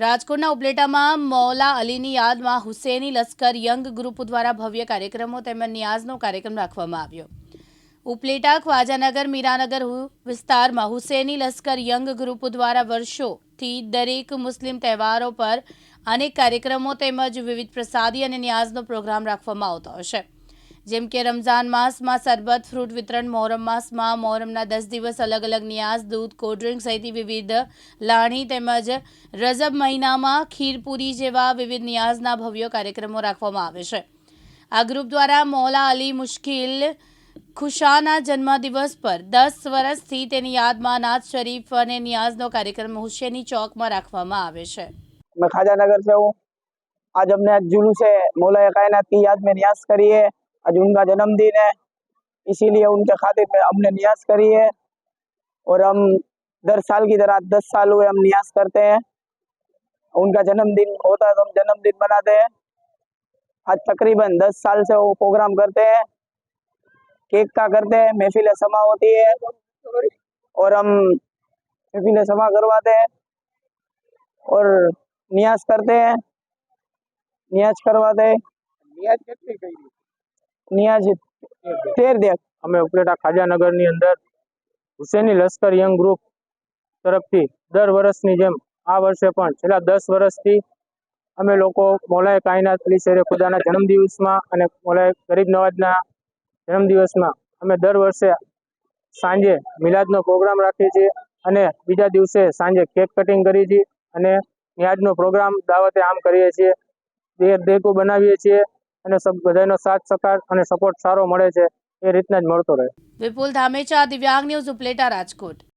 રાજકોટના ઉપલેટામાં મૌલા અલીની યાદમાં હુસેની લશ્કર યંગ ગ્રુપ દ્વારા ભવ્ય કાર્યક્રમો તેમજ નિયાઝનો કાર્યક્રમ રાખવામાં આવ્યો. ઉપલેટા, ખ્વાજાનગર, મીરાનગર વિસ્તારમાં હુસેની લશ્કર યંગ ગ્રુપ દ્વારા વર્ષોથી દરેક મુસ્લિમ તહેવારો પર અનેક કાર્યક્રમો તેમજ વિવિધ પ્રસાદી અને ન્યાઝનો પ્રોગ્રામ રાખવામાં આવતો હશે. જેમ કે રમઝાન માસમાં સરબત ફ્રૂટ વિતરણ, મોહરમ માસમાં મોહરમના દસ દિવસ અલગ અલગ નિયાઝ દૂધ કોલ્ડ ડ્રિંક સહિત વિવિધ લાણી તેમજ રજબ મહિનામાં ખીરપુરી જેવા વિવિધ નિયાઝના ભવ્ય કાર્યક્રમો રાખવામાં આવે છે. આ ગ્રુપ દ્વારા મોલા અલી મુશ્કિલ ખુશાના જન્મદિવસ પર દસ વર્ષથી તેની યાદમાં નાજ શરીફ અને નિયાઝનો કાર્યક્રમ હુસેની ચોકમાં રાખવામાં આવે છે. મેં ખાજાનગર છે હું આજ અમને જુલુસ મોલા કાયનાત કી યાદ મેં નિયાઝ કરીએ. आज उनका जन्मदिन है, इसीलिए उनके खातिर में हमने नियाज करी है। और हम दस साल की तरह दस साल हुए हम नियाज करते हैं। उनका जन्मदिन होता है तो हम जन्मदिन मनाते हैं। आज तकरीबन दस साल से वो प्रोग्राम करते हैं। केक का करते हैं, महफिल समा होती है। और हम महफिल समा करवाते हैं। और नियाज करते हैं। नियाज करवाते हैं। नियाज करते हैं નિયાજીત તેર દેખ અમે ઉપલેટા ખાજાનગરની અંદર હુસેની લશ્કર યંગ ગ્રુપ તરફથી દર વર્ષની જેમ આ વર્ષે પણ છેલ્લા દસ વર્ષથી અમે લોકો મોલાએ કાયનાથ અલી શેરે ખુદાના જન્મદિવસમાં અને મોલાએ ગરીબ નવાજના જન્મદિવસમાં અમે દર વર્ષે સાંજે મિલાદનો પ્રોગ્રામ રાખીએ છીએ અને બીજા દિવસે સાંજે કેક કટિંગ કરીએ છીએ અને નિયાજનો પ્રોગ્રામ દાવતે આમ કરીએ છીએ. બે દેગો બનાવીએ છીએ અને બધાનો સાથ, સહકાર અને સપોર્ટ સારો મળે છે, એ રીતના જ મળતો રહે. વિપુલ ધામેચા, દિવ્યાંગ ન્યૂઝ ઉપલેટા રાજકોટ.